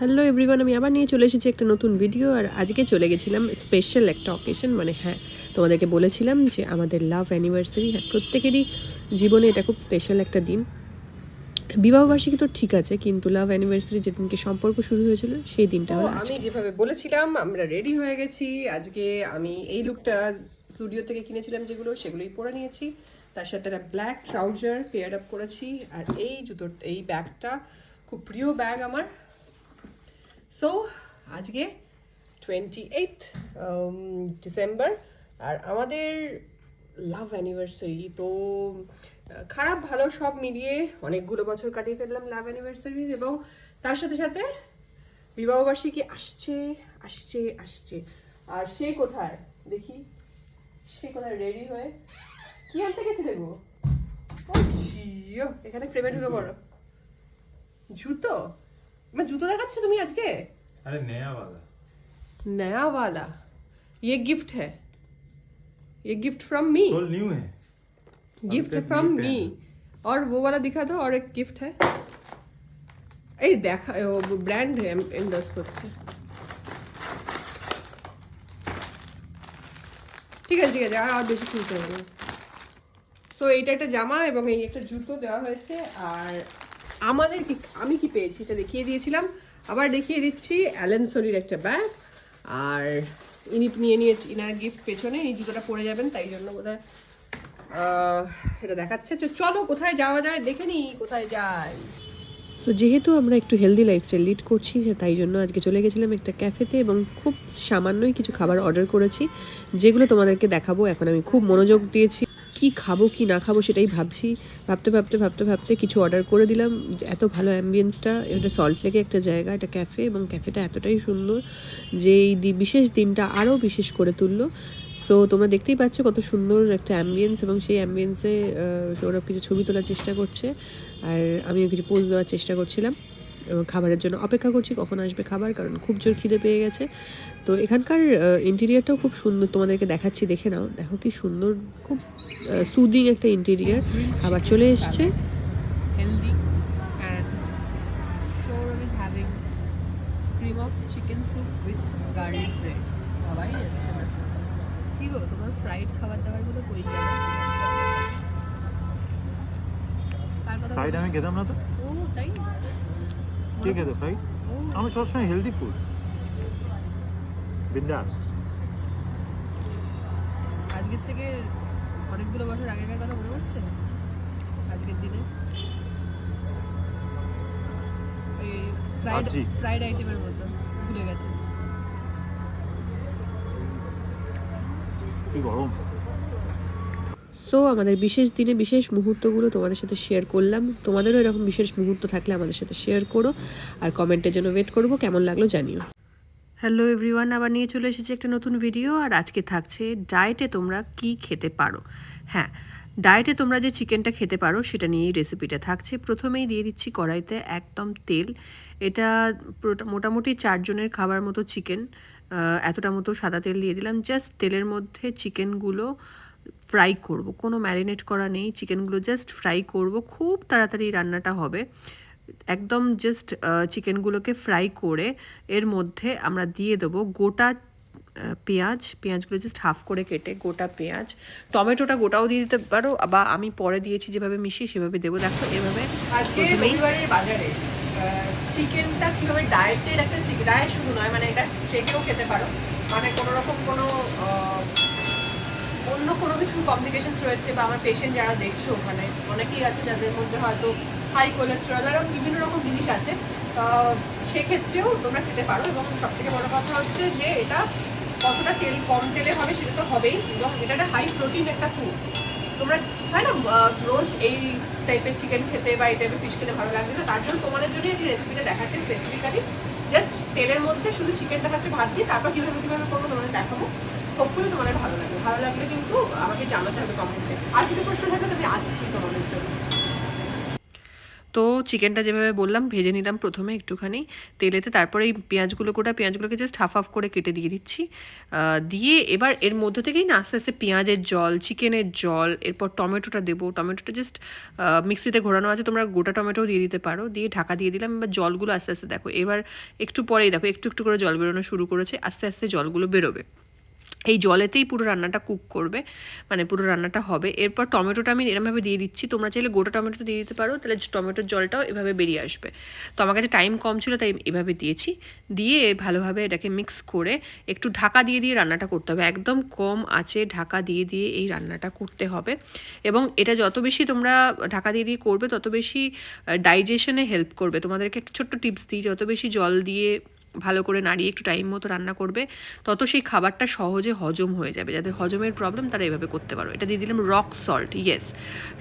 Hello everyone আমি আবার নিয়ে চলে এসেছি একটা নতুন ভিডিও আর আজকে চলে গেছিলাম স্পেশাল একটা অকেশন মানে হ্যাঁ তোমাদেরকে বলেছিলাম যে আমাদের লাভ অ্যানিভার্সারি হ্যাঁ প্রত্যেকেরই জীবনে এটা খুব স্পেশাল একটা দিন। বিবাহবার্ষিকী তো ঠিক আছে কিন্তু লাভ অ্যানিভার্সারি যেদিনকে সম্পর্ক শুরু হয়েছিল সেই দিনটা হলো আমি যেভাবে বলেছিলাম আমরা রেডি হয়ে গেছি। আজকে আমি এই লুকটা স্টুডিও থেকে কিনেছিলাম যেগুলো সেগুলোই পরে নিয়েছি। তার সাথে একটা ব্ল্যাক ট্রাউজার পেয়ার আপ করেছি আর এই জুতো এই ব্যাগটা খুব প্রিয় ব্যাগ আমার। সো আজকে টোয়েন্টি এইথ ডিসেম্বর আর আমাদের লাভ অ্যানিভার্সারি তো খারাপ ভালো সব মিলিয়ে অনেকগুলো বছর কাটিয়ে ফেললাম লাভ অ্যানিভার্সারি এবং তার সাথে সাথে বিবাহবার্ষিকী আসছে আসছে আসছে। আর সে কোথায়? দেখি। সে কোথায়? রেডি হয়ে? কি আনতে গেছিলে গো? এখানে ফ্রেমে ঢুকে পড়ো। জুতো? মানে জুতো দেখাচ্ছ তুমি আজকে अरे नया वाला नया वाला ये गिफ्ट है ये गिफ्ट फ्रॉम मी सोल न्यू है गिफ्ट तक फ्रॉम नहीं मी पहना। और वो वाला दिखा दो और एक गिफ्ट है এই দেখা ব্র্যান্ড এন্ডার্স করছে ঠিক আছে ঠিক আছে আর আর বেশি খুলতে হবে না তো এইটা একটা জামা এবং এই একটা জুতো দেওয়া হয়েছে আর আমাদের কি আমি কি পেয়েছি? এটা দেখিয়ে দিয়েছিলাম। আবার দেখিয়ে দিচ্ছি অ্যালেন সোলির একটা ব্যাগ। আর ইনি নিয়ে নিয়েছি ইনার গিফট পেছনে। এই জুতোটা পরে যাবেন, তাই জন্য বোধহয় এটা দেখাচ্ছে। চলো, কোথায় যাওয়া যায়? দেখে নি কোথায় যাই। সো যেহেতু আমরা একটু হেলদি লাইফস্টাইল লিড করছি তাই জন্য আজকে চলে গেছিলাম একটা ক্যাফেতে এবং খুব সামান্যই কিছু খাবার অর্ডার করেছি, যেগুলো তোমাদেরকে দেখাবো। এখন আমি খুব মনোযোগ দিয়েছি। কি খাব, কি না খাব সেটাই ভাবছি। ভাবতে ভাবতে ভাবতে ভাবতে কিছু অর্ডার করে দিলাম। এত ভালো অ্যাম্বিয়েন্সটা এটা সল্ট লেকে একটা জায়গা, এটা ক্যাফে এবং ক্যাফেটা এতটাই সুন্দর যে এই বিশেষ দিনটা আরও বিশেষ করে তুললো। সো তোমরা দেখতেই পাচ্ছ কত সুন্দর একটা অ্যাম্বিয়েন্স এবং সেই অ্যাম্বিয়েন্সে সৌরভ কিছু ছবি তোলার চেষ্টা করছে। আর আমিও কিছু পোজ দেওয়ার চেষ্টা করছিলাম। খাবারের জন্য অপেক্ষা করছি কখন আসবে খাবার কারণ খুব জোর খিদে পেয়ে গেছে। তো এখানকার ইন্টেরিয়ারটাও খুব সুন্দর তোমাদেরকে দেখাচ্ছি দেখে নাও। দেখো কি সুন্দর খুব সুদিং একটা ইন্টেরিয়ার খাবার চলে এসছে। Bread. ভাবাই যাচ্ছে না। কি গো তোমার ফ্রাইড খাবার দাবারগুলো কই গেল? ফ্রাইড আমি খেতাম না তো? ও তাই কে খেতো ফ্রাইড আমি সবসময় হেলদি ফুড বিন্দাস। আজকের থেকে অনেকগুলো বছর আগেকার কথা মনে পড়ছে? আজকের দিনে? ফ্রাইড ফ্রাইড আইটেমের মতো। ভুলে গেছে। কি গরম। সো আমাদের বিশেষ দিনে বিশেষ মুহূর্তগুলো তোমাদের সাথে শেয়ার করলাম। তোমাদেরও এরকম বিশেষ মুহূর্ত থাকলে আমাদের সাথে শেয়ার করো আর কমেন্টের জন্য ওয়েট করব, কেমন লাগল জানিও। হ্যালো এভরিওয়ান আবার নিয়ে চলে এসেছি একটা নতুন ভিডিও আর আজকে থাকছে ডায়েটে তোমরা কি খেতে পারো। হ্যাঁ ডায়েটে তোমরা যে চিকেনটা খেতে পারো, সেটা নিয়েই রেসিপিটা থাকছে। প্রথমেই দিয়ে দিচ্ছি কড়াইতে একদম তেল। এটা মোটামুটি চারজনের খাবার মতো চিকেন এতটা মতো সাদা তেল দিয়ে দিলাম। জাস্ট তেলের মধ্যে চিকেনগুলো ফ্রাই করব। কোনো ম্যারিনেট করা নেই চিকেনগুলো জাস্ট ফ্রাই করব। খুব তাড়াতাড়ি রান্নাটা হবে। একদম জাস্ট চিকেনগুলোকে ফ্রাই করে এর মধ্যে আমরা দিয়ে দেবো গোটা পেঁয়াজ। পেঁয়াজগুলো জাস্ট হাফ করে কেটে গোটা পেঁয়াজ। টমেটোটা গোটাও দিয়ে দিতে পারো বা আমি পরে দিয়েছি যেভাবে মিশিয়ে সেভাবে দেবো। দেখো এভাবে প্রথমেই বাজারে চিকেনটা কীভাবে ডায়েটের একটা ডায়েট শুধু নয় মানে এটা চেকেও খেতে পারো। মানে কোনো রকম কোনো কিছু কমপ্লিকেশন রয়েছে বা আমার পেশেন্ট যারা দেখছ ওখানে অনেকেই আছে যাদের মধ্যে হয়তো হাই কোলেস্টেরল আরও বিভিন্ন রকম জিনিস আছে সেক্ষেত্রেও তোমরা খেতে পারো এবং সব থেকে বড় কথা হচ্ছে যে এটা কতটা তেল কম তেলে হবে সেটা তো হবেই এবং এটা একটা হাই প্রোটিন একটা ফুড তোমরা হয় না? রোজ এই টাইপের চিকেন খেতে বা এই টাইপের ফিশ খেতে ভালো লাগবে না, তার জন্য তোমাদের জন্য যে রেসিপিটা দেখাচ্ছে স্পেসিফিক্যালি জাস্ট তেলের মধ্যে শুধু চিকেনটা হচ্ছে ভাজছি, তারপর কীভাবে কীভাবে করব তোমাদের দেখাবো। হোপফুলি তোমাদের ভালো লাগবে ভালো লাগলে কিন্তু আমাকে জানাতে হবে কমেন্টে। আর কিছু প্রশ্ন থাকলে আমি আছি তোমাদের জন্য। তো চিকেনটা যেভাবে বললাম, ভেজে নিলাম প্রথমে একটুখানি তেলেতে, তারপরে এই পেঁয়াজগুলো গোটা পেঁয়াজগুলোকে জাস্ট হাফ হাফ করে কেটে দিয়ে দিচ্ছি। দিয়ে এবার এর মধ্যে থেকেই না, আস্তে আস্তে পেঁয়াজের জল, চিকেনের জল, এরপর টমেটোটা দেবো। টমেটোটা জাস্ট মিক্সিতে ঘোরানো আছে, তোমরা গোটা টমেটোও দিয়ে দিতে পারো। দিয়ে ঢাকা দিয়ে দিলাম, এবার জলগুলো আস্তে আস্তে দেখো, এবার একটু পরেই দেখো, একটু একটু করে জল বেরোনো শুরু করেছে, আস্তে আস্তে জলগুলো বেরোবে। এই জলেতেই পুরো রান্নাটা কুক করবে মানে পুরো রান্নাটা হবে। এরপর টমেটোটা আমি এরমভাবে দিয়ে দিচ্ছি। তোমরা চাইলে গোটা টমেটো দিয়ে দিতে পারো, তাহলে টমেটোর জলটাও এভাবে বেরিয়ে আসবে। তো আমার কাছে টাইম কম ছিল, তাই এভাবে দিয়েছি। দিয়ে ভালোভাবে এটাকে মিক্স করে একটু ঢাকা দিয়ে দিয়ে রান্নাটা করতে হবে। একদম কম আঁচে ঢাকা দিয়ে দিয়ে এই রান্নাটা করতে হবে। এবং এটা যত বেশি তোমরা ঢাকা দিয়ে দিয়ে করবে, তত বেশি ডাইজেশনে হেল্প করবে। তোমাদেরকে একটা ছোট্ট টিপস দিই, যত বেশি জল দিয়ে ভালো করে নাড়িয়ে একটু টাইম মতো রান্না করবে, তত সেই খাবারটা সহজে হজম হয়ে যাবে। যাদের হজমের প্রবলেম তারা এভাবে করতে পারো এটা দিয়ে দিলাম রক সল্ট ইয়েস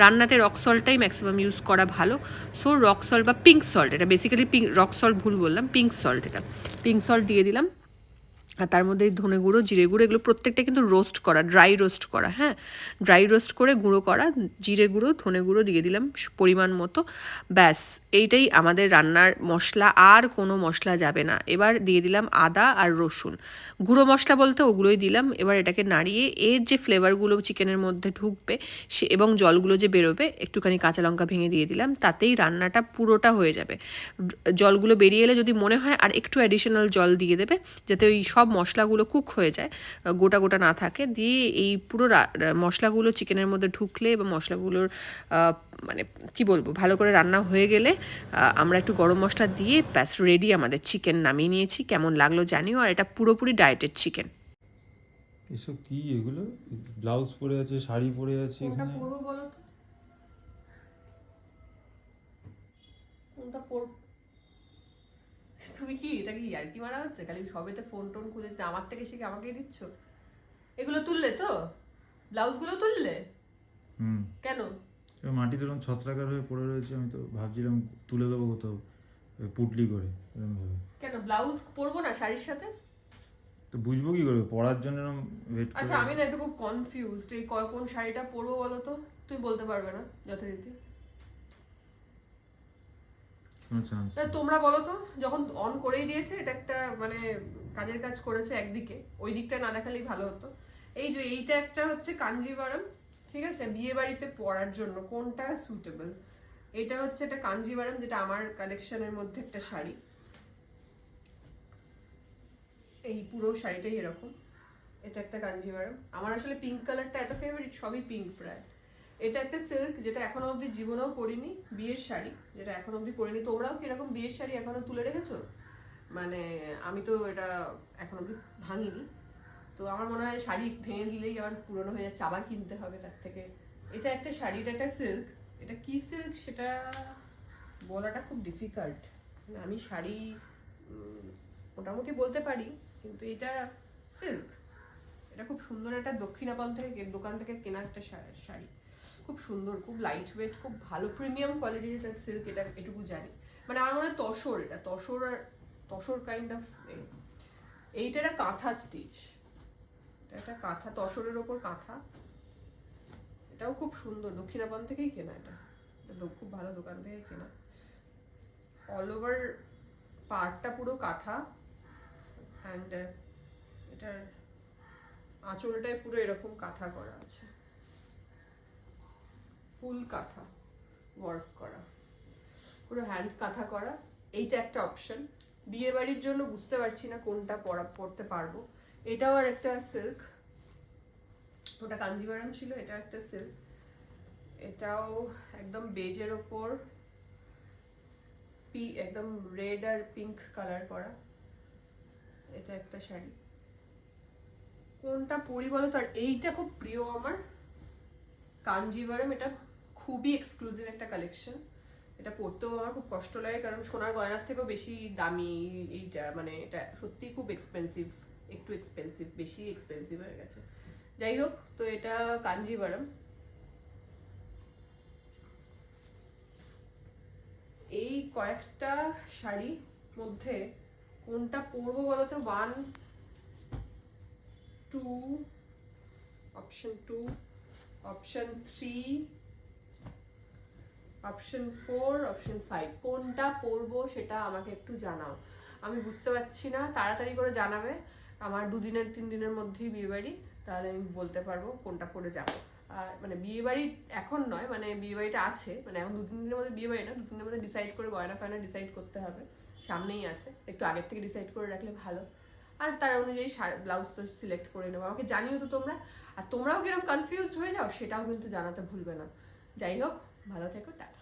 রান্নাতে রক সল্টটাই ম্যাক্সিমাম ইউজ করা ভালো। সো রক সল্ট বা পিঙ্ক সল্ট এটা বেসিক্যালি পিঙ্ক রক সল্ট ভুল বললাম পিঙ্ক সল্ট এটা। পিঙ্ক সল্ট দিয়ে দিলাম। আর তার মধ্যে ধনে গুঁড়ো, জিরে গুঁড়ো, এগুলো প্রত্যেকটা কিন্তু রোস্ট করা ড্রাই রোস্ট করা হ্যাঁ? ড্রাই রোস্ট করে গুঁড়ো করা, জিরে গুঁড়ো, ধনে গুঁড়ো দিয়ে দিলাম পরিমাণ মতো, ব্যাস। এইটাই আমাদের রান্নার মশলা, আর কোনো মশলা যাবে না। এবার দিয়ে দিলাম আদা আর রসুন। গুঁড়ো মশলা বলতে ওগুলোই দিলাম। এবার এটাকে নাড়িয়ে এর যে ফ্লেভারগুলো চিকেনের মধ্যে ঢুকবে, সে এবং জলগুলো যে বেরোবে, একটুখানি কাঁচা লঙ্কা ভেঙে দিয়ে দিলাম, তাতেই রান্নাটা পুরোটা হয়ে যাবে। জলগুলো বেরিয়ে এলে যদি মনে হয় আর একটু অ্যাডিশনাল জল দিয়ে দেবে, যাতে ওই সব মশলাগুলো কুক হয়ে যায় গোটা গোটা না থাকে দিয়ে এই পুরো মশলাগুলো চিকেনের মধ্যে ঢুকলে এবং মশলাগুলোর মানে কি বলব ভালো করে রান্না হয়ে গেলে আমরা একটু গরম মশলা দিয়ে ব্যাস রেডি আমাদের চিকেন নামিয়ে নিয়েছি কেমন লাগল জানিও আর এটা পুরোপুরি ডায়েটেড চিকেন এসব কি এগুলো? ব্লাউজ পরে আছে শাড়ি পরে আছে এখানে? পরবো বলো কোনটা পর তুমি কি এটা কি ইয়ার্কি মারা হচ্ছে? খালি সবেতে ফোন টোন খুলেছে। আমার থেকে শিখে আমাকেই দিচ্ছ? এগুলো তুললে তো? ব্লাউজগুলো তুললে? হুম। কেন? মাটিতে এরকম ছত্রাকার হয়ে পড়ে রয়েছে আমি তো ভাবছিলাম তুলে দেবো কোথাও পুটলি করে এরকম ভাবে কেন? ব্লাউজ পরবো না শাড়ির সাথে? তো বুঝব কি করে? পড়ার জন্য এরকম ওয়েট আচ্ছা আমি না একটু খুব কনফিউজড এই কোন শাড়িটা পরবো বলো তো? তুই বলতে পারবে না যথারীতি। তোমরা বলো তো, যখন অন করেই দিয়েছে, এটা একটা মানে কাজের কাজ করেছে একদিকে, ওই দিকটা না দেখালেই ভালো হতো। এই যে এইটা একটা হচ্ছে কাঞ্জিভারম ঠিক আছে? বিয়ে বাড়িতে পরার জন্য কোনটা সুটেবল এটা হচ্ছে একটা কাঞ্জিভারম যেটা আমার কালেকশনের মধ্যে একটা শাড়ি। এই পুরো শাড়িটাই এরকম। এটা একটা কাঞ্জিভারম আমার আসলে পিঙ্ক কালারটা এত ফেভারিট সবই পিঙ্ক প্রায়। এটা একটা সিল্ক যেটা এখনও অবধি জীবনেও পরিনি, বিয়ের শাড়ি যেটা এখনও অবধি পরিনি। তোমরাও কি এরকম বিয়ের শাড়ি এখনও তুলে রেখেছো? মানে আমি তো এটা এখনও অবধি ভাঙিনি। তো আমার মনে হয় শাড়ি ভেঙে দিলেই আবার পুরনো হয়ে যাচ্ছে, আবার কিনতে হবে তার থেকে। এটা একটা শাড়ি, এটা একটা সিল্ক এটা কি সিল্ক সেটা বলাটা খুব ডিফিকাল্ট আমি শাড়ি মোটামুটি বলতে পারি, কিন্তু এটা সিল্ক এটা খুব সুন্দর একটা দক্ষিণাপন থেকে, দোকান থেকে কেনা একটা শাড়ি। খুব সুন্দর, খুব লাইট ওয়েট খুব ভালো প্রিমিয়াম কোয়ালিটির এটা সিল্ক এটা, এটুকু জানি। মানে আমার মনে হয় তসর এটা, তসর আর, তসর কাইন্ড অফ এইটা একটা কাঁথা স্টিচ এটা একটা কাঁথা, তসরের ওপর কাঁথা। এটাও খুব সুন্দর দক্ষিণাপন থেকেই কেনা এটা। খুব ভালো দোকান থেকে কেনা। অল ওভার পার্টটা পুরো কাঁথা। অ্যান্ড এটার আঁচলটায় পুরো এরকম কাঁথা করা আছে। ফুল কাঁথা ওয়ার্ক করা। পুরো হ্যান্ড কাঁথা করা, এইটা একটা অপশন বিয়ে বাড়ির জন্য বুঝতে পারছি না কোনটা পরা পড়তে পারব। এটাও আর একটা সিল্ক ওটা কাঞ্জিভারাম ছিল, এটা একটা সিল্ক এটাও একদম বেজের ওপর, পি, একদম রেড আর পিঙ্ক কালার করা। এটা একটা শাড়ি। কোনটা পরি বলো তো? আর এইটা খুব প্রিয় আমার। কাঞ্জিভারম এটা খুবই এক্সক্লুসিভ একটা কালেকশন এটা পরতেও আমার খুব কষ্ট লাগে, কারণ সোনার গয়নার থেকেও বেশি দামি এইটা মানে এটা সত্যিই খুব এক্সপেন্সিভ একটু এক্সপেন্সিভ বেশি এক্সপেন্সিভ হয়ে গেছে। যাই হোক, তো এটা কাঞ্জিভারম এই কয়েকটা শাড়ি মধ্যে কোনটা পরবো বলতো? One two option two option three option four option five কোনটা পরবো সেটা আমাকে একটু জানাও। আমি বুঝতে পারছি না, তাড়াতাড়ি করে জানাবে। আমার দুদিনের তিন দিনের মধ্যেই বিয়ে বাড়ি তাহলে আমি বলতে পারব কোনটা পরে যাব। আর মানে বিয়ে বাড়ি এখন নয় মানে বিয়ে বাড়িটা আছে মানে এখন দু তিন দিনের মধ্যে বিয়ে বাড়ি না দু তিন দিনের মধ্যে ডিসাইড করে গয়না ফয়না ডিসাইড করতে হবে। সামনেই আছে, একটু আগের থেকে ডিসাইড করে রাখলে ভালো। আর তার অনুযায়ী ব্লাউজ তো সিলেক্ট করে নেব। আমাকে জানিও তো তোমরা। আর তোমরাও কীরকম কনফিউজড হয়ে যাও, সেটাও কিন্তু জানাতে ভুলবে না। যাই হোক ভালো থেকো টাটা।